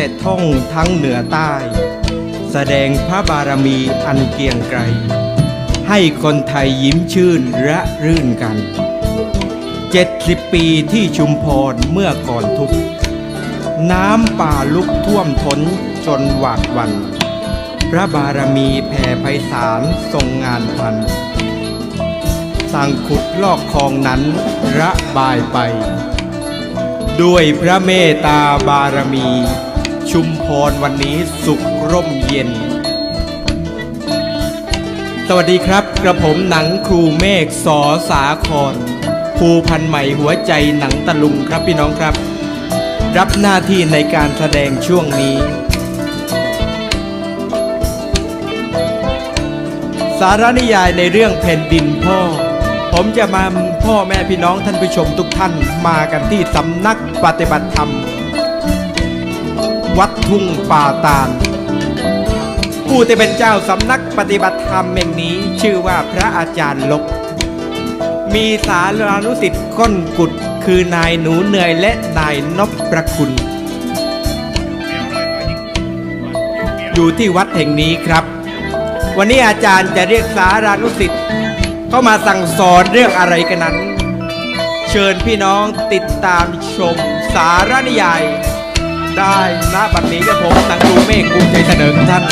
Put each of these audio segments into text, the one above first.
ด็จท่องทั้งเหนือใต้ แสดงพระบารมีอันเกียงไกร ให้คนไทยยิ้มชื่นและรื่นกันเจ็ดสิบปีที่ชุมพรเมื่อก่อนทุก น้ำป่าลุกท่วมท้นจนหวาดหวัน พระบารมีแผ่ไพศาลทรงงานพัน สั่งขุดลอกคลองนั้นระบายไปด้วยพระเมตตาบารมี ชุมพรวันนี้สุขร่มเย็น สวัสดีครับกระผมหนังครูเมฆสอสาครภูพันใหม่หัวใจหนังตะลุงครับพี่น้องครับ รับหน้าที่ในการแสดงช่วงนี้ สารนิยายในเรื่องแผ่นดินพ่อ ผมจะมาพ่อแม่พี่น้องท่านผู้ชมทุกท่านมากันที่สำนักปฏิบัติธรรม วัดทุ่งป่าตาล ผู้ที่เป็นเจ้าสำนักปฏิบัติธรรมแห่งนี้ชื่อว่าพระอาจารย์ลบมีสารานุสิทธิ์ก้นกุดคือนายหนูเหนื่อยและนายนบประคุณ อยู่ที่วัดแห่งนี้ครับ วันนี้อาจารย์จะเรียกสารานุสิทธิ์เข้ามาสั่งสอนเรื่องอะไรกันนั้น เชิญพี่น้องติดตามชมสารนิยาย ได้นะบัดนี้ก็ผมหนังดูเมฆภูมิใจเสนอท่าน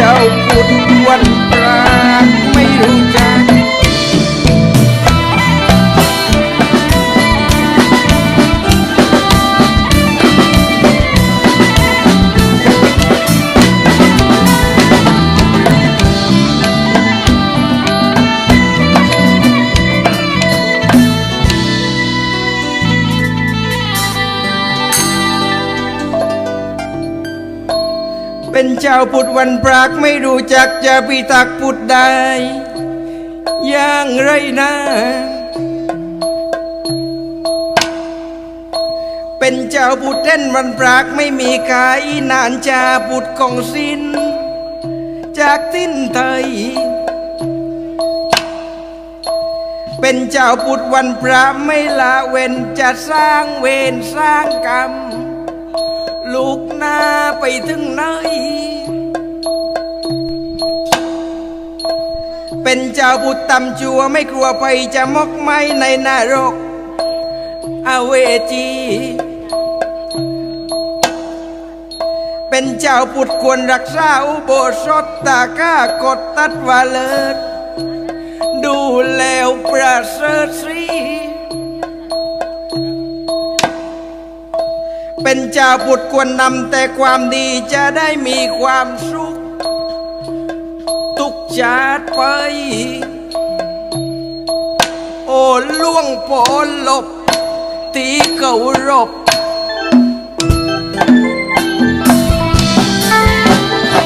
เเป็นเจ้าพุทธวันปรากไม่รู้จักจะพิทักษ์พุทธได้อย่างไรนะเป็นเจ้าพุทธเล่นวันปรากไม่มีขายนานจาพุทธของสิ้น จากทิ้นไทย เป็นเจ้าพุทธวันพระไม่ละเว้นจะสร้างเวรสร้างกรรม ลูกหน้าไปถึงไหน เป็นเจ้าบุตรตำจัวไม่กลัวไปจะมกไหมในนรกอเวจี เป็นเจ้าปุตควรรักษาอุโบสถตาก้ากดตัดวาเลิศดูแล้วประเสริฐสีเป็นเจ้าพุทธควรนำแต่ความดีจะได้มีความสุข จากชาติไป โอ้ล่วงโปนหลบ ตีเก่ารบ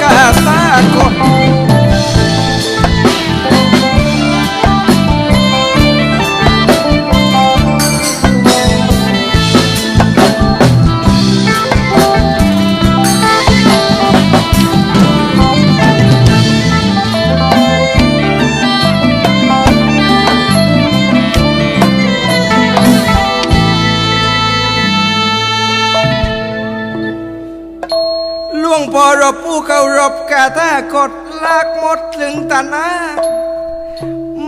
กาซาก เขารบกาถ้ากดลากหมดถึงตานา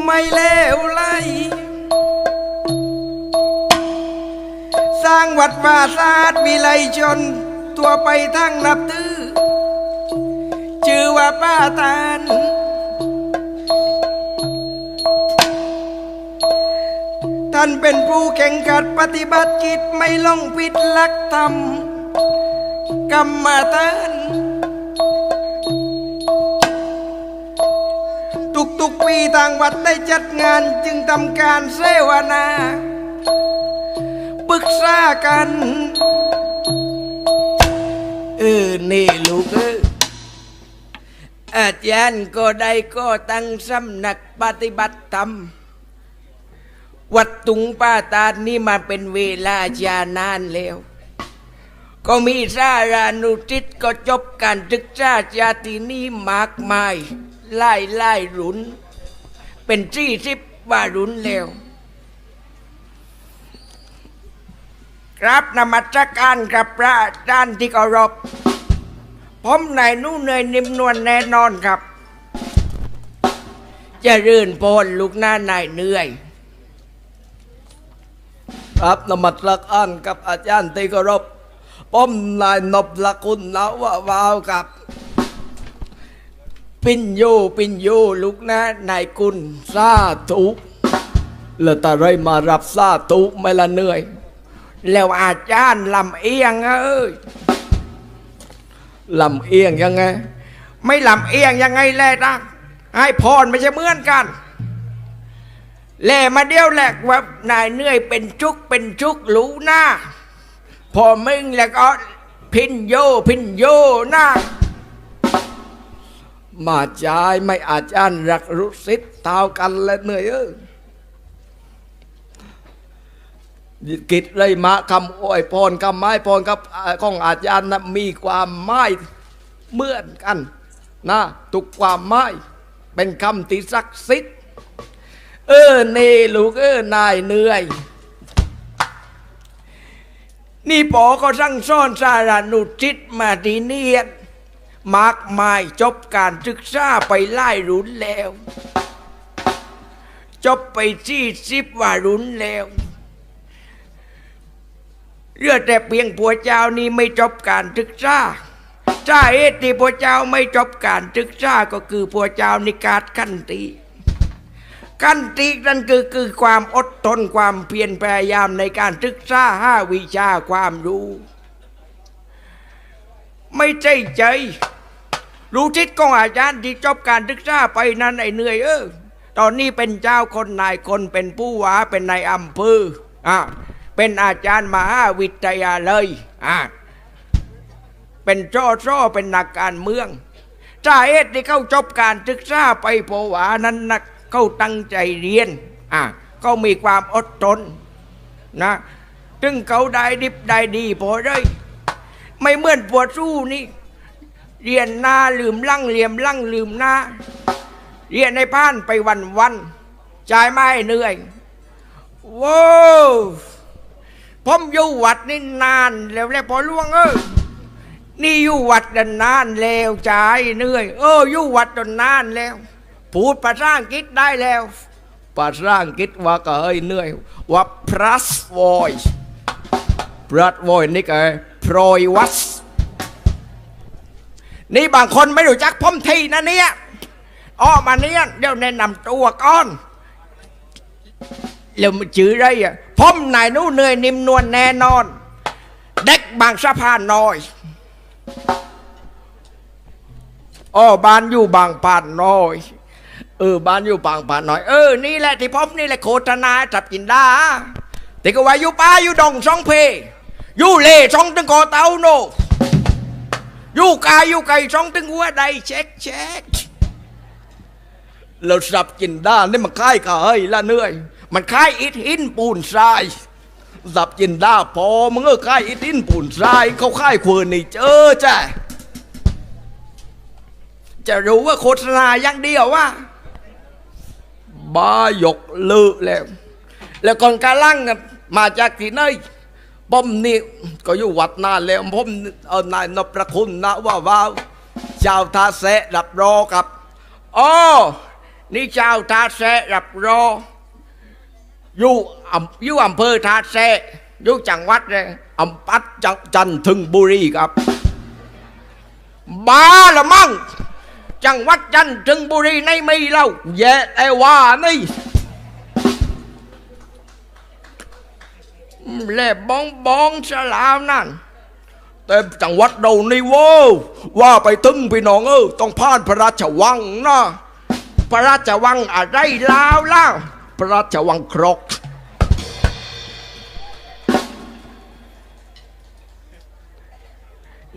ไม่เลวไหลสร้างวัดวาศาสตร์วิไลชน ตัวไปทั้งนับถือชื่อว่าป้าตานท่านเป็นผู้แข่งขันปฏิบัติกิจไม่ลงผิดลักธรรมกรรมฐาน ทุกปีทางวัดได้จัดงานจึงทำการเสวนาปรึกษากัน เออ นี่ลูกเอออาจารย์ก็ได้ก็ตั้งสำนักปฏิบัติธรรม วัดตุงป้าตาดนี่มาเป็นเวลายานานแล้ว ก็มีสารานุทิศก็จบการศึกษาจาตินี้มากมาย ไล่ไล่รุน เป็นสี่สิบว่ารุนแล้วครับนมัสการกับพระอาจารย์ที่เคารพผมนายนุ่เนยนิ่มนวลแน่นอนครับ จะรื่นโพลลูกหน้านายเหนื่อย ครับนมัสการกับอาจารย์ที่เคารพผมนายนบละคุณนววาวกับ ปินโยปินโยลูกหน้านายกุลสาธุแล้วแต่ไรมารับสาธุไม่ละเหนื่อย แล้วอาจารย์ลำเอียงเอ้ยลำเอียงยังไง ไม่ลำเอียงยังไงแลนะให้พรไม่ใช่เหมือนกัน แลมาเดียวแหลกว่านายเหนื่อยเป็นจุกเป็นจุกรู้หน้า พอมึงแล้วก็พินโยพินโยหน้า มาจายไม่อาจารย์รักรุสิทธ์เท่ากันและเหนื่อยเออกิจไรมาคำอวยพรคำไม้พรกับของอาจารย์นะมีความหมายเหมือนกันนะทุกความหมายเป็นคำที่ศักดิ์สิทธิ์เออเนลูกเออนายเหนื่อย นี่ปอก็สั่งซ่อนสารานุจิตมาทีเนียน มากมายจบการศึกษาไปไล่รุนแล้ว จบไปสี่สิบว่ารุนแล้วเรื่องแต่เพียงผัวเจ้านี่ไม่จบการศึกษาสาเหตุที่ผัวเจ้าไม่จบการศึกษาก็คือผัวเจ้านิกาดขันติขันตินั่นคือคือความอดทนความเพียรพยายามในการศึกษาห้าวิชาความรู้ ไม่ใจใจ รู้ทิศของอาจารย์ที่จบการศึกษาไปนั้นไอ้เหนื่อยเออตอนนี้เป็นเจ้าคนนายคนเป็นผู้ว่าเป็นนายอำเภออะเป็นอาจารย์มหาวิทยาเลยอะเป็นจ้อจ้อเป็นนักการเมืองสาเหตุที่เขาจบการศึกษาไปเพวานั้นนักเขาตั้งใจเรียนอะเขามีความอดทนนะถึงเขาได้ดิบได้ดีพอได้ไม่เหมือนปวดสู้นี่ เรียนหน้าลืมลั่งเหลี่ยมลั่งลืมหน้า เรียนในบ้านไปวันวันจ่ายไม่เหนื่อยว้าวผมอยู่วัดนี่นานแล้วแล้วพอล่วงเออนี่อยู่วัดนานแล้วจ่ายเหนื่อย เอออยู่วัดนานแล้ว พูดภาษาอังกฤษได้แล้วภาษาอังกฤษว่าก็เฮ้ยเหนื่อยว่า plus voice plus voice นี่ก็พรอยวัส นี่บางคนไม่รู้จักผมทีนะเนี่ยอ้อมาเนี่ยเดี๋ยวแนะนำตัวก่อนแล้วมันชื่ออะไรอะผมนายนู้เหนื่อยนิ่มนวลแน่นอน เด็กบางสะพานน้อยอ้อบ้านอยู่บางปานน้อยเออบ้านอยู่ปางปาน้อยเออนี่แหละที่ผมนี่แหละโฆษณาจับกินได้แต่ก็ว่าอยู่ป่าอยู่ดงสองเพ อยู่เล่สองตึงกอเต้าโน อยู่กายอยู่ไก่สองตึงหัวใดเช็คเช็คเราสับกินด้านนี่มันคล้ายกับเฮ้ยละเหนื่อย มันคล้ายอิฐหินปูนทรายสับกินด้าพอมึงเออคล้ายอิตินปุ่นทรายเขาคล้ายควนนี่เจอจ้ะจะรู้ว่าโฆษณาอย่างเดียวว่าบ้ายกเลือแล้ว แล้วก่อนกาลังน่ะมาจากที่ไหน ผมนี่ก็อยู่วัดนานแล้วผมเออนายนประคุณนะว่าว้าชาวท่าแสรับรอกับอ๋อนี่เจ้าทาแซรับรออยู่อำอยู่อำเภอทาแซอยู่จังหวัดเลยอำปัดจังจันทึงบุรีครับบ้าละมั่งจังหวัดจันทร์บุรีในไม่เล่าแย่แต่ว่านี่ แล่บองบองสลามนั่นแต่จังหวัดเรานี่โว้วว่าไปถึงพี่น้องเออต้องผ่านพระราชวังนะพระราชวังอะไรลาวล่าพระราชวังครก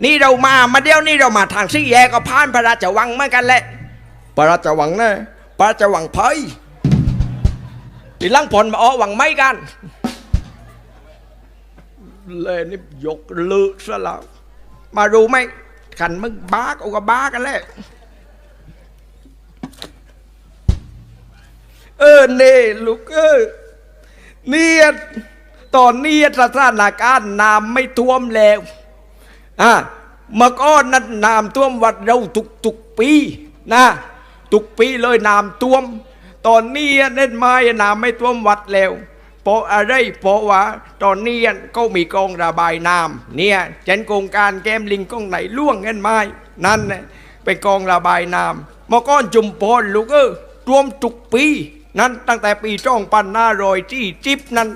นี่เรามามาเดียวนี่เรามาทางซี่แยกก็ผ่านพระราชวังเหมือนกันแหละ พระราชวังน่พระราชวังเพยทีลังผลมาอ้อวังไม่กัน เลยนี่ยกลือซะแล้วมารู้ไหมขันมึงบ้าก็ก็บ้ากันแหละเออเน่ลูกเออเนี่ยตอนนี้สถานการณ์น้ำไม่ท่วมแล้วอะเมื่อก่อนนั้นน้ำท่วมวัดเราทุกทุกปีนะทุกปีเลยน้ำท่วม ตอนนี้เน่นไม้น้ำไม่ท่วมวัดแล้ว เพราะอะไรเพราะว่าตอนนี้ก็มีกองระบายน้ำเนี่ยเช่นโครงการแก้มลิงกองไหนล่วงเงินไม้นั่นเป็นกองระบายน้ำมื่อก้อนจุมพรลูกเออรวมทุกปีนั้นตั้งแต่ปีจ้องปันหน้ารอยที่จิบนั้น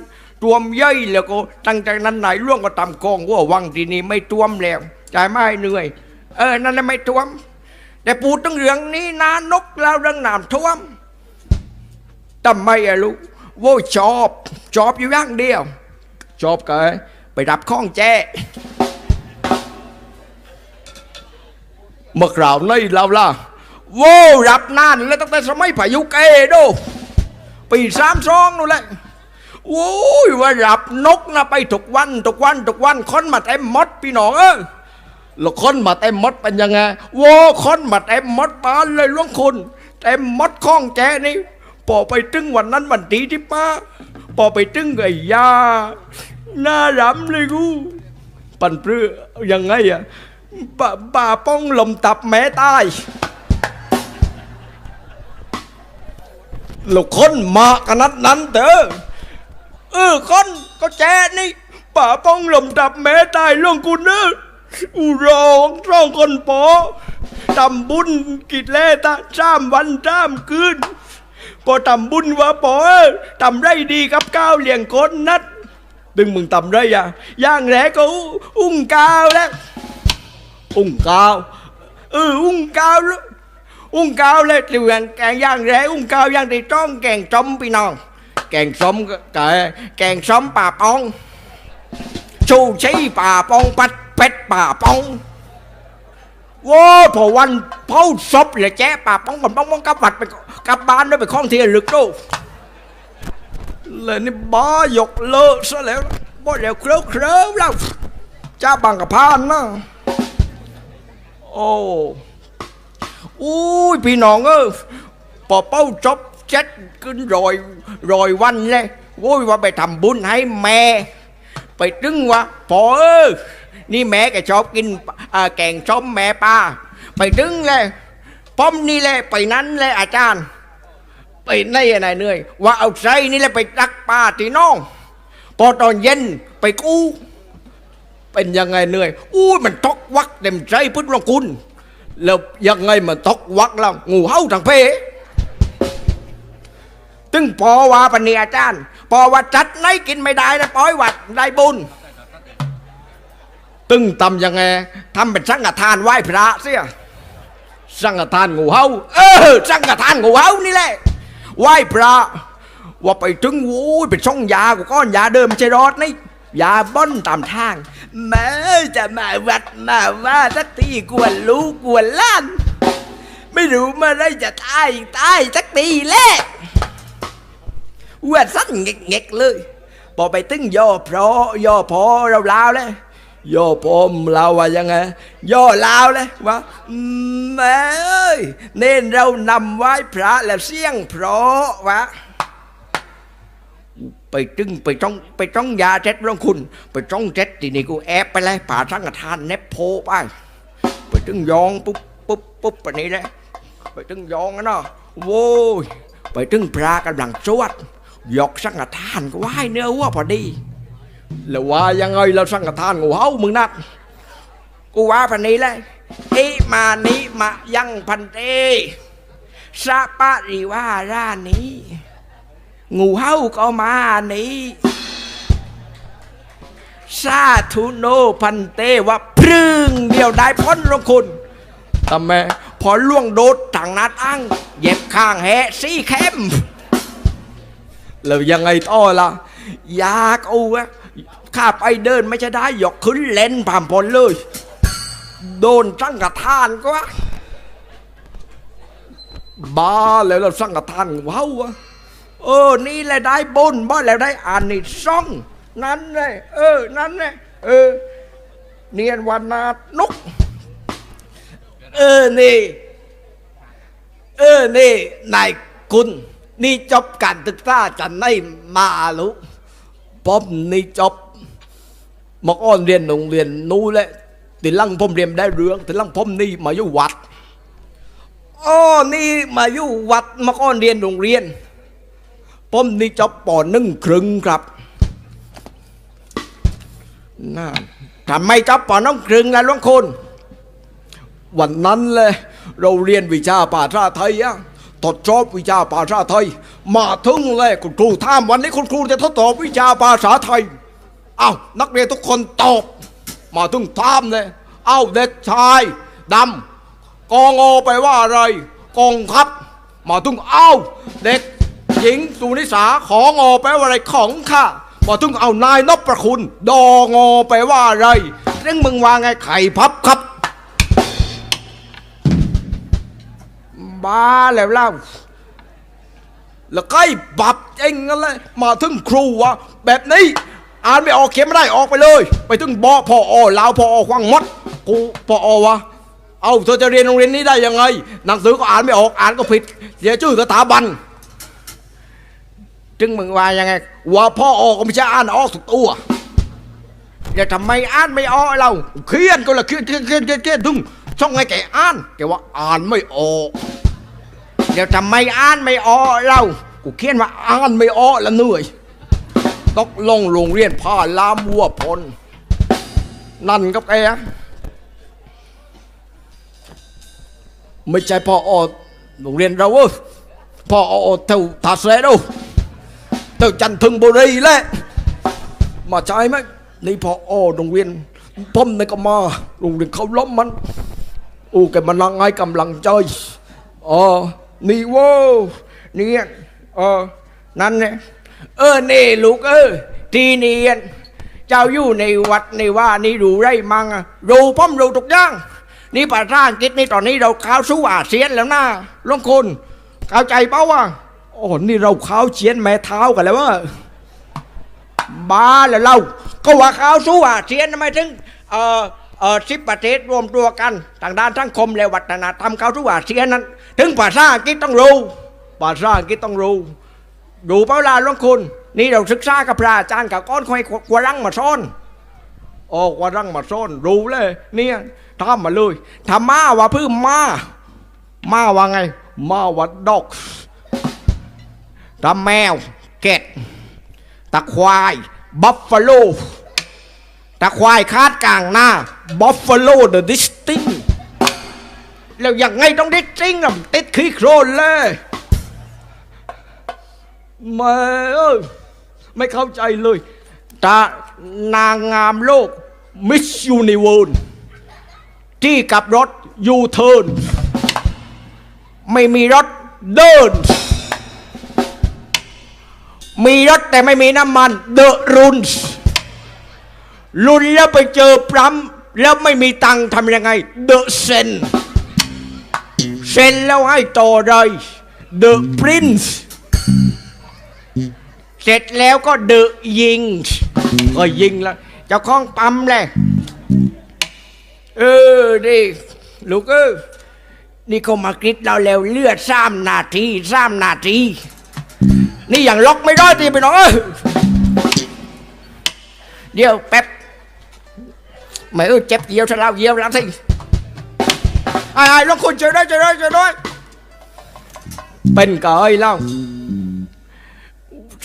รวมย่อยแล้วก็ตั้งแต่นั้นไหนล่วงก็ตำกองว่าวังที่นี่ไม่ท่วมแล้วใจไม่เหนื่อย เออนั่นไม่ท่วม แต่พูตั้งเรื่องนี้นานกแล้วเรื่องน้ำท่วมทำไมอะลูก โว้ยชอบชอบอยู่อย่างเดียวชอบก็ไปรับข้องแจ้เมื่อคราวนี้เราล่ะโว้รับนานแล้วตั้งแต่สมัยพายุเกโดปีสามสองนู่นแหละโว้ยว่ารับนกนะไปทุกวันทุกวันทุกวันคนมาเต็มมดพี่น้องเออแล้วคนมาเต็มมดเป็นยังไงโว้ยคนมาเต็มมดบ้านเลยหลวงคุณเต็มมดข้องแจ้นี่ พอไปตึงวันนั้นวันดีที่ป้าพอไปตึงไอ้ยาหน้ารำเลยกูปันเปรือยังไงอะป่าป่าป้องลมตับแม้ตายล้วคนมาขนาดนั้นเด้อเออคนก็แจ้นี่ป่าป้องลมตับแม้ตายเรื่องกูเนอะอูร้องร้องคนปอทำบุญกิจแลตาสามวันสามคืน พอทำบุญว่าปอเอ้ยทำไรดีกับก้าวเลี้ยงคนนัดดึงมึงทำไรอะย่างแรกก็อุ้งกาวแล้วอุ้งก้าวเอออุ้งก้าวล้วอุ้งก้าวเลยเรื่องแกงย่างแร่อุ้งก้าวย่างที่จ้องแกงจมพี่น้อง แกงส้มกแกแกงส้มป่าปองชูชีป่าปองปัดเป็ดป่าปองว้ยพอวันเผาศพเลยแจ๊ป่าปองก่อนปองปองกับวัดไปก ลับบ้านด้วยไปข้องเที่ระลึกดูเลยนี่บ้ายกเลอะซะแล้วบ่เดี๋ยวเคลิ้มเคลิ้มแล้วจ้าบังกับพานนะโอ้อุ้ยพี่น้องเออพอเป้าจบเจ็ดขึ้นรอยรอยวันเลยโว้ยว่าไปทำบุญให้แม่ ไปตึงว่าพอเออนี่แม่แกชอบกินแกงส้มแม่ป้าไปตึงเลย ป้อมนี่เลยไปนั้นเลยอาจารย์ ไปในอะไรเหนื่อย ว่าเอาใจนี่แหละไปรักป้าที่น้อง พอตอนเย็นไปกู้ เป็นยังไงเหนื่อย อู้มันตกวักเต็มใจพุทธลงคุณ แล้วยังไงมันตกวักแล้วงูเห่าทางเพตึงพอว่าปณีอาจารย์ พอว่าจัดไหนกินไม่ได้นะปล่อยวัดได้บุญตึงทำยังไงทำเป็นสังฆทานไหว้พระเสีย สังฆทานงูเห่าเออสังฆทานงูเห่านี่แหละไหว้พระว่าไปถึงโอ้ยเป็นช่องยากูก้อนยาเดิมไม่ใช่รอดนี่ยาบ้อนตามทางแม่จะมาวัดมาว่าสักทีกวนลูกกวนล้าน ไม่รู้เมื่อไรจะตายตายสักทีแหละอวดสั้นเงกๆเลยพอไปตึ้งย่อเพราะย่อพอเราลาวเลย โยพมเราว่ายังไงโยลาวเลยว่าแม่เอ้ยเน้นเรานำไหว้พระแล้วเสียงเพราะวะไปตึงไปจ้องไปจ้องยาเจ็ดเรื่องคุณ ไปจ้องเจ็ดทีนี่กูแอบไปเลยป่าสังฆทานเนบโพไปไปตึงยองปุ๊บปุ๊บปุ๊บไปนี่เลยไปตึงยองนะโว้ยไปตึงพระกำลังสวดยกสังฆทานก็ไหว้เนื้อวัวพอดี แล้วว่ายังไงเราสังฆทานงูเห่ามึงนัดกูว่าพันนี้เลยอิมานิมะยังพันเตสะปะริวารานี้ งูเห่าก็มานี้สาธุโนพันเตว่าพรึงเดียวได้พ้นลงคุณทำไมพอล่วงโดดทางนัดอังเย็บข้างแหะซี่เข้มแล้วยังไงต่อล่ะยากเอาอะ ข้าไปเดินไม่จะได้หยกขึ้นเลนผ่านพลเลย โดนสังกทานก็ว่าบ้าแล้วเราสังกทานว้าวเออ นี่แหละได้บุญบ่แล้วได้อานนี่ซ่องนั่นเลยเออ นั่นเลยเออ เนียนวันนานุก เออ นี่ เออ นี่นายคุณ นี่จบการศึกษาจะไม่มาลูกผมนี่จบ มอกอ้อนเรียนโรงเรียนนู้นแหละติลังผมเรียนได้เรื่องติลังผมนี่มาอยู่วัดอ๋อนี่มาอยู่วัดมอกอ้อนเรียนโรงเรียนผมนี่จบปหนึ่งครึ่งครับน่าทำไมจับปอน้องกรึงล่ะหลวงคุณวันนั้นเลยเราเรียนวิชาภาษาไทยอะทดสอบวิชาภาษาไทย มาถึงเลยคุณครูถามวันนี้คุณครูจะทดสอบวิชาภาษาไทย เอานักเรียนทุกคนตอบมาถึงถามเลย เอาเด็กชายดำกองอไปว่าอะไรกองครับมาถึงเอาเด็กหญิงสุนิสาของอไปว่าอะไรของข้ามาถึงเอานายนพประคุณ ดองอไปว่าอะไรเรื่องมึงว่าไงไข่พับครับบ้าแล้วเล่าแล้วก็ไอ้บับเองนั่นแหละมาถึงครูวะแบบนี้ อ่านไม่ออกเขียนไม่ได้ออกไปเลย ไปถึงบอพออลาวพออควังมดกูพออวะเอาเธอจะเรียนโรงเรียนนี้ได้ยังไงหนังสือก็อ่านไม่ออกอ่านก็ผิดเสียชื่อสถาบันจึงมึงว่ายังไงว่าพ่ออก็ไม่ใช่อ่านออกทุกตัวเดี๋ยวทำไมอ่านไม่ออกเราเขียนก็ละเขียนเขียนเขียนเขียนเขียนถึงช่องไงแกอ่านแกว่าอ่านไม่ออกเดี๋ยวทำไมอ่านไม่ออกเรากูเขียนว่าอ่านไม่ออกแล้วเหนื่อย ตกลงโรงเรียนผ้าลามวัวพล นั่นกับแกไม่ใช่พ่ออโรงเรียนเราเว้ยพ่ออเท่าทาเสดูเท่าจันทึงบุรีแหละมาใช่ไหมนี่พ่ออโรงเรียนผมนี่ก็มาโรงเรียนเขาล้มมันโอ้แกมันลังให้กำลังใจอ๋อนี่ว้ยเนี่ยเออนั่นเนี่ย เออเนี่ลูกเออ ทีเนียน เจ้าอยู่ในวัดในว่านี่รู้ไรมั่งรู้พ่อมรูทุกอย่าง นี่ภาษาอังกฤษนี่ตอนนี้เราเข้าสู่อาเซียนแล้วนะลวงคุณเข้าใจเปล่าวะโอ้นี่เราเข้าเชียนแม่เท้ากันแล้วว่าบ้าแล้วเรา ก็ว่าเข้าสู่อาเซียนทำไมถึงเออเออสิบประเทศรวมตัวกันทางด้านสังคมและวัฒนธรรมเข้าสู่อาเซียนนั้น ถึงภาษาอังกฤษต้องรู้ภาษาอังกฤษต้องรู้ ดูเปล่าล่ะหลวงคุณ นี่เราศึกษากับพระอาจารย์กับก้อนคอยกวรังมาซ่อนโออกวรังมาซ่อนรู้เลย เนี่ยทำมาเลยธรรมาว่าพื้มมา มาว่าไง มาวัดดอกตาแมวเกตตะควายบัฟฟาโลตะควายคาดกลางหน้าบัฟฟาโลเดอะดิสติงแล้วยังไงต้องด้จริงอะติดขี้โครนเลย ไม่เอ้ยไม่เข้าใจเลยตานางงามโลกมิสยูนิเวิร์ที่กับรถยูเทิร์นไม่มีรถเดิน มีรถแต่ไม่มีน้ำมันเดอะรุนลุนแล้วไปเจอพรัมแล้วไม่มีตังค์ทำยังไงเดอะเซนเซนแล้วให้ต่อเลยเดอะปรินซ์ เสร็จแล้วก็เดอะยิง ก็ยิงละเจ้าของปั๊มเลยเออดิลูกเออนี่เขามากริดเราแล้วเลือดสามนาทีสามนาที นี่อย่างล็อกไม่ได้ทีไปน้องเอ้ยเดี๋ยวแป๊บไม่เออเจ็บเยียวฉันเล่าเยียวแล้วสิไอ้ไอ้ลองคุณเจอได้เจอได้เจอได้เป็นกายเล่า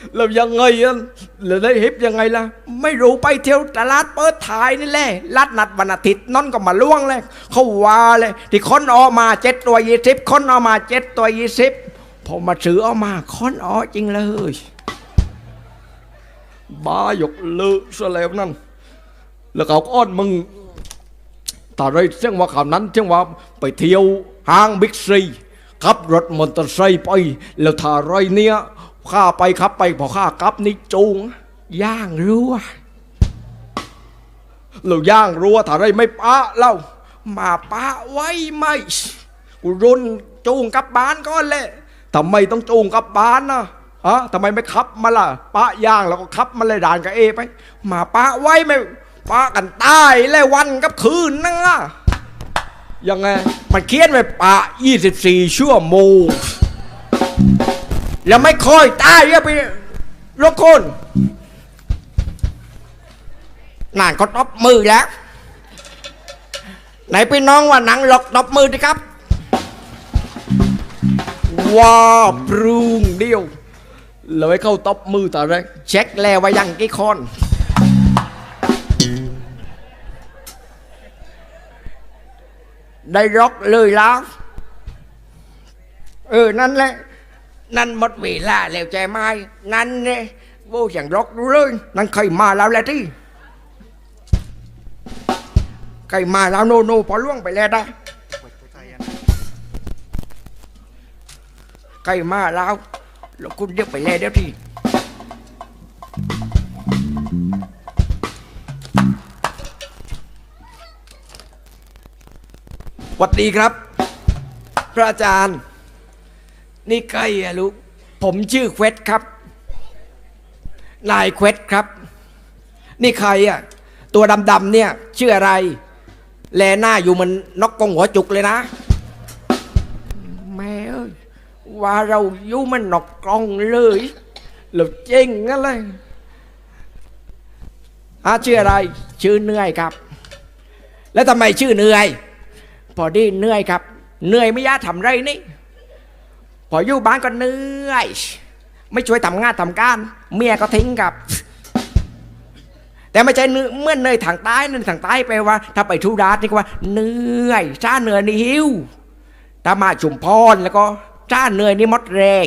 ตีห้าครึ่งแต่สิบนั้นขายังไงหรือยขึ้นมางไงอะแล้วได้เฮปยังไงล่ะ ไม่รู้ไปเที่ยวตลาดเปิดถ่ายนี่แหละลัดนัดวันอาทิตย์นั่นก็มาล่วงเลยเขาว่าเลย ที่คนออกมาเจ็ดตัวยี่สิบคนออกมาเจ็ดตัวยี่สิบพอมาซื้อออกมาคนออกจริงเลยบ้าหยกเลอะซะแล้วนั่นแล้วเขาอ้อนมึงแต่ไรเสียงว่าข่าวนั้นเสียงว่าไปเที่ยวห้างบิ๊กซีขับรถมอเตอร์ไซค์ไปแล้วถ้าไรเนี้ย ข้าไปขับไปพอข้ากลับนี่จูง ย่างรั้วแล้วย่างรั้วถ้าไรไม่ปะเล่ามาปะไว้ไหมกูรุนจูงกลับบ้านก่อนเลยทำไมต้องจูงกลับบ้านนะฮะทำไมไม่ขับมาล่ะปะย่างแล้วก็ขับมาเลยด่านกับเอไป มาปะไว้ไม่ปะกันตายเลยวันกับคืนนั่งอะยังไงมันเขียนไว้ปะ 24 ชั่วโมง แล้วไม่ค่อยตายอะไปรบคนนานก็ตบมือแล้ว ไหนพี่น้องว่าหนังหลอกตบมือดิครับ ว้าปรุงเดียวเลยเข้าตบมือต่อแรกเช็คแล้วว่ายังกี่คนได้ร็อกเลยแล้ว เออ นั่นแหละ นั่นหมดเวลาแล้วใจไหมนั่นเนี่ยโว้อย่างร็อกรู้เลย นั่นเคยมาแล้วแหละที่เคยมาแล้วโนโนพอล่วงไปแล้วได้เคยมาแล้วแล้วคุณเรียกไปแล้วเดี๋ยวที่หวัดดีครับ พระอาจารย์ นี่ใครอะลูก ผมชื่อเควดครับ นายเควดครับ นี่ใครอะตัวดำๆเนี่ย ชื่ออะไร แลหน้าอยู่มันนกกงหัวจุกเลยนะ แม่เอ้ยว่าเราอยู่มันนกกองเลยเราเจ๊งงั้นเลยอาชื่ออะไร ชื่อเหนื่อยครับ แล้วทำไมชื่อเหนื่อย พอดีเหนื่อยครับเหนื่อยไม่ยาทำไรนี่ พออยู่บ้านก็เหนื่อย ไม่ช่วยทำงานทำการ เมียก็ทิ้งครับ แต่ไม่ใช่เนื้อเมื่อเหนื่อยทางใต้นั่นทางใต้ไปว่า ถ้าไปทุราชนี่ก็ว่าเหนื่อยช้าเหนื่อยนี่หิวถ้ามาชุมพรแล้วก็ช้าเหนื่อยนี่มดแรง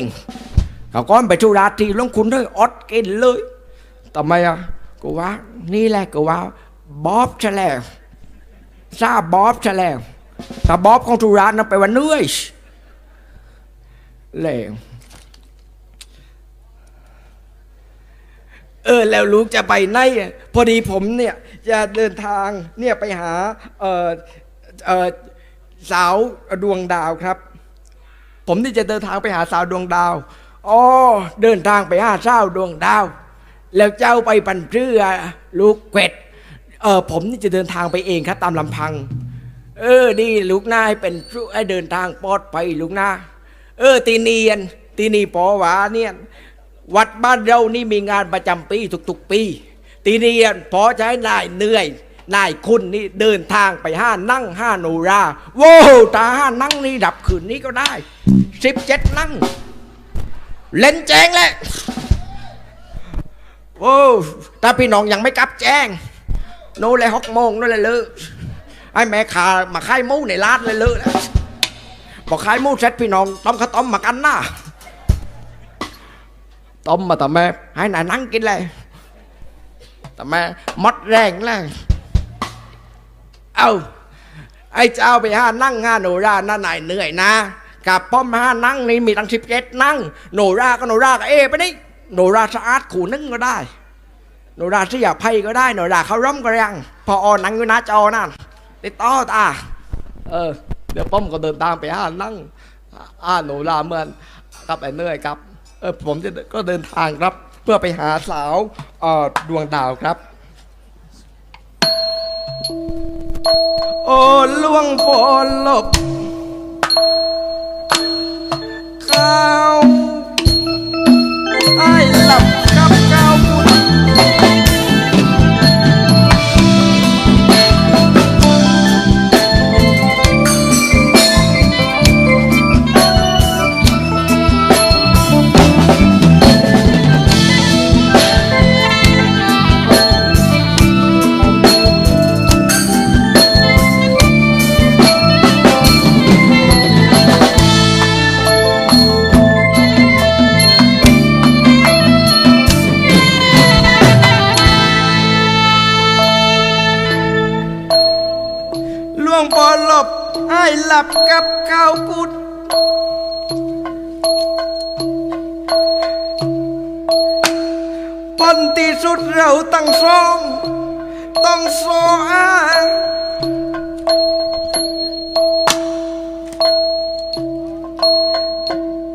เขาก็ไปทุราชที่หลวงคุณด้วยอดกินเลยทำไมอะก็ว่า นี่แหละก็ว่าบ๊อบซะแล้วทราบบ๊อบซะแล้วถ้าบ๊อบของทุรานนไปว่าเหนื่อย แล้วเออแล้วลูกจะไปไหนพอดีผมเนี่ยจะเดินทางเนี่ยไปหาเออเออสาวดวงดาวครับ ผมนี่จะเดินทางไปหาสาวดวงดาวอ๋อเดินทางไปหาสาวดวงดาว แล้วเจ้าไปปันเรือลูกเกวดเออผมนี่จะเดินทางไปเองครับตามลำพัง เออดีลูกหน้าให้เป็นผู้ให้เดินทางปลอดภัยลูกหน้า เออตีเนียนตีนีปอหวาเนี่ยวัดบ้านเรานี่มีงานประจำปีทุกๆปี ตีเนียนพอจะให้นายเหนื่อยนายคุณนี่เดินทางไปห้านั่งห้าโนราโว้ตาห้านั่งนี่ดับคืนนี้ก็ได้สิบเจ็ดนั่ง เล่นแจ้งแหละโว้วถ้าพี่น้องยังไม่กลับแจ้ง โน่นเลยหกโมงโน่นเลยเลิกไอ้แม่ขามาไขายหมูในร้านเลยเลิกแล้ว บอกขายหมูเสร็จพี่น้องต้มข้าวต้มมากันนะต้มมาแต่แม่ให้นายนั่งกินเลยแต่แม่มดแรงเลยเอาไอ้เจ้าไปห้านั่งห้าโนราหน้าไหนายเหนื่อยนะกับป้อมห้านั่งนี่มีตั้งสิบเจ็ดนั่งโนราก็โนราก็เอไปนี่โนราสะอาดขู่นึ่งก็ได้โนราที่อยากไพ่ก็ได้โนราเขาร่มก็ยังพอออนหนังอยู่หน้าจอนั่นติดต่อตาเออ เดี๋ยวป้อมก็เดินตามไปห้านั่งอ่าโนราเมื่อนกับไอ้เนื่อยครับเออผมจะก็เดินทางครับ เพื่อไปหาสาวเอ่อดวงดาวครับ โอ้ลวงฝนหลบข้า สุดเราตั้งสองต้องโซอา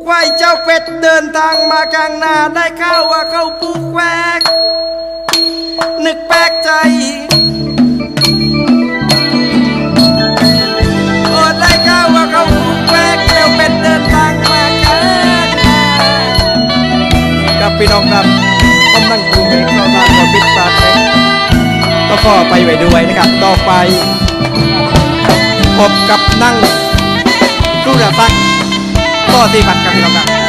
ควายเจ้าเป็ดเดินทางมากลางนาได้ข่าวว่าเขาปลูกแวก นึกแปลกใจอ้ได้ข่าว่าเขาปลูกแวกเจ้าเป็ดเดินทางมากลางนาครับพี่น้องครับ ก็นั่งดูเมฆเข้าทางคอปิดตาเมฆก็ขอไปไว้ด้วยนะครับ ต่อไป พบกับนั่งสุรศักดิ์ก็ที่บัตรกับพี่น้องครับ